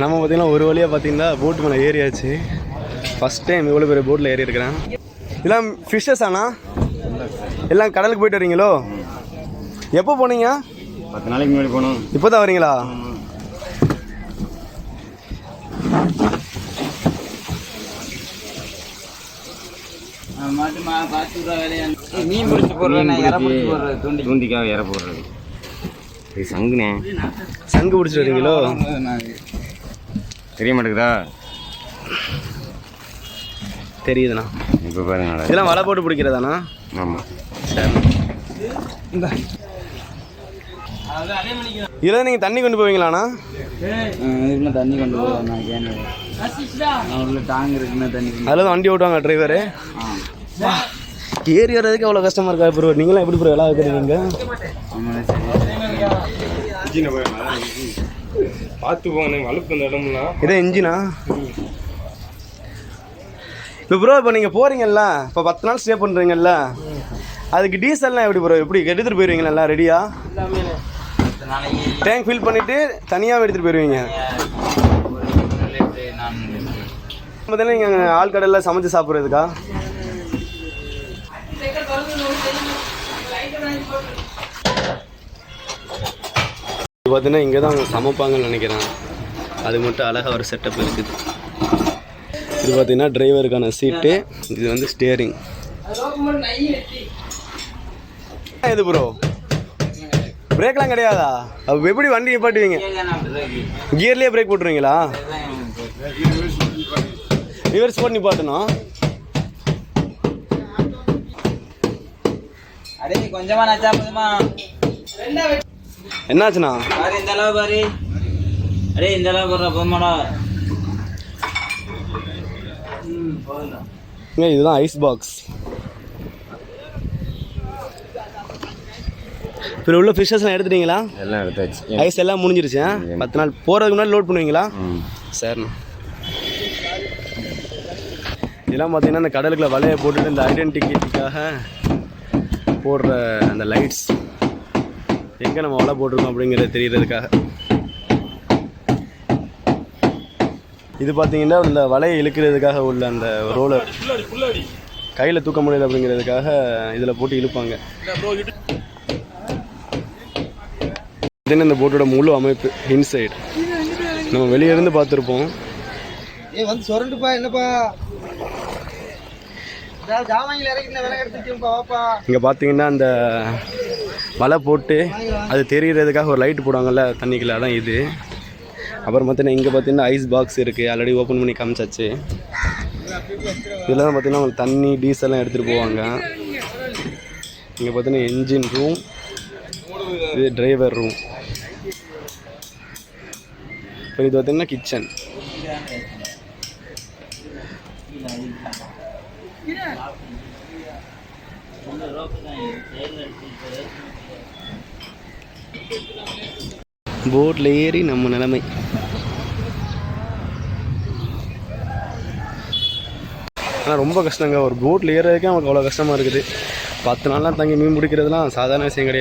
நம்ம பார்த்தீங்கன்னா ஒரு வழியாக பார்த்தீங்கன்னா போட்டு மேலே ஏறியாச்சு. ஃபஸ்ட் டைம் இவ்வளோ பெரிய போட்டில் ஏறி இருக்கிறேன். இதெல்லாம் ஃபிஷ்ஷஸ் ஆனா? எல்லாம் கடலுக்கு போயிட்டு வரீங்களோ? எப்போ போனீங்க? பத்து நாளைக்கு முன்னாடி போனோம். இப்போ தான் வரீங்களா மீன் பிடிச்சி போடுறேன் நான் இற பிடிச்சி போடுறேன் தூண்டி. தூண்டிக்காக இற போடுறது இது சங்குனே சங்கு பிடிச்சிட்டு வரீங்களோ? தெரிய மாட்டேங்குதா? தெரியுதுண்ணா. இப்போ பாருங்க இதெல்லாம் வலை போட்டு பிடிக்கிறதாண்ணா? ஆமாம் இதெல்லாம் நீங்கள் தண்ணி கொண்டு போவீங்களாண்ணா? தண்ணி கொண்டு கேனு. உள்ள டாங் இருக்குன்னா தண்ணி கொண்டு அதில் தான் வண்டி ஓட்டுவாங்க டிரைவரு ஏறி வர்றதுக்கு அவ்வளோ கஷ்டமாக இருக்கா ப்ரோ நீங்களாம் எப்படி ப்ரோ எல்லாம் வைக்கிறீங்க சரி. பார்த்து போகணும் வலுப்பு இந்த இடம்லாம். இதே இன்ஜினா இப்போ ப்ரோ இப்போ நீங்கள் போகிறீங்கல்ல இப்போ பத்து நாள் ஸ்டே பண்ணுறீங்கல்ல அதுக்கு டீசல்லாம் எப்படி ப்ரோ எப்படி எடுத்துகிட்டு போயிடுவீங்க நல்லா ரெடியாக டேங்க் ஃபில் பண்ணிவிட்டு தனியாக எடுத்துகிட்டு போயிடுவீங்க ஒரு லிட்டரு நானூறு ஆள் பார்த்தீங்கன்னா நீங்கள் சமைச்சு சாப்பிட்றதுக்கா? பார்த்தீங்கன்னா இங்கே தான் அவங்க சமைப்பாங்கன்னு நினைக்கிறேன். அது மட்டும் அழகாக ஒரு செட்டப் இருக்குது. இது பார்த்தீங்கன்னா டிரைவருக்கான சீட்டு. இது வந்து ஸ்டியரிங் இது ப்ரோ பிரேக்லாம் கிடையாதா? அப்போ எப்படி வண்டி நிப்பாட்டுவீங்க? கியர்லேயே பிரேக் போட்டுருவீங்களா? ரிவர்ஸ் போட்டு நிப்பாட்டணும். என்னாச்சுண்ணா? இந்த அளவு பாரு. அடே இந்த அளவு போடுற போதுமாடா இங்க இதுதான் ஐஸ் பாக்ஸ் இப்போ உள்ள ஃபிஷ்ஷஸ்லாம் எடுத்துட்டீங்களா? எல்லாம் எடுத்தாச்சு. ஐஸ் எல்லாம் முடிஞ்சிருச்சு? பத்து நாள் போகிறதுக்கு முன்னாடி லோட் பண்ணுவீங்களா? சரிண்ணா. இதெல்லாம் பார்த்தீங்கன்னா இந்த கடலுக்குள்ள வலையை போட்டுட்டு இந்த ஐடென்டிட்டிக்காக போடுற அந்த லைட்ஸ் எங்கே நம்ம வலை போட்டிருக்கோம் அப்படிங்கிறது தெரியறதுக்காக. இது பார்த்தீங்கன்னா இந்த வலையை இழுக்கிறதுக்காக உள்ள அந்த ரோலர். கையில் தூக்க முடியல அப்படிங்கிறதுக்காக இதில் போட்டு இழுப்பாங்க. இதுன்னு இந்த போட்டோட முழு அமைப்பு இன்சைடு நம்ம வெளியே இருந்து பார்த்துருப்போம். ஏ வந்து சொரண்டுப்பா என்னப்பா? இங்கே பார்த்தீங்கன்னா அந்த வலை போட்டு அது தெரியறதுக்காக ஒரு லைட் போடுவாங்கல்ல தண்ணிக்குள்ள அதான் இது. அப்புறம் பார்த்தீங்கன்னா இங்கே பார்த்தீங்கன்னா ஐஸ் பாக்ஸ் இருக்குது ஆல்ரெடி ஓப்பன் பண்ணி காமிச்சாச்சு. இதில் தான் பார்த்தீங்கன்னா உங்களுக்கு தண்ணி டீசல்லாம் எடுத்துகிட்டு போவாங்க. இங்கே பார்த்தீங்கன்னா என்ஜின் ரூம் இது டிரைவர் ரூம் இப்போ இது பார்த்தீங்கன்னா கிச்சன் போட்டில் ஏறி நம்ம நிலைமை. ஆனால் ரொம்ப கஷ்டங்க. ஒரு போட்டில் ஏறதுக்கே நமக்கு அவ்வளோ கஷ்டமாக இருக்குது. பத்து நாள்லாம் தங்கி மீன் பிடிக்கிறதுலாம் சாதாரண விஷயம் கிடையாது.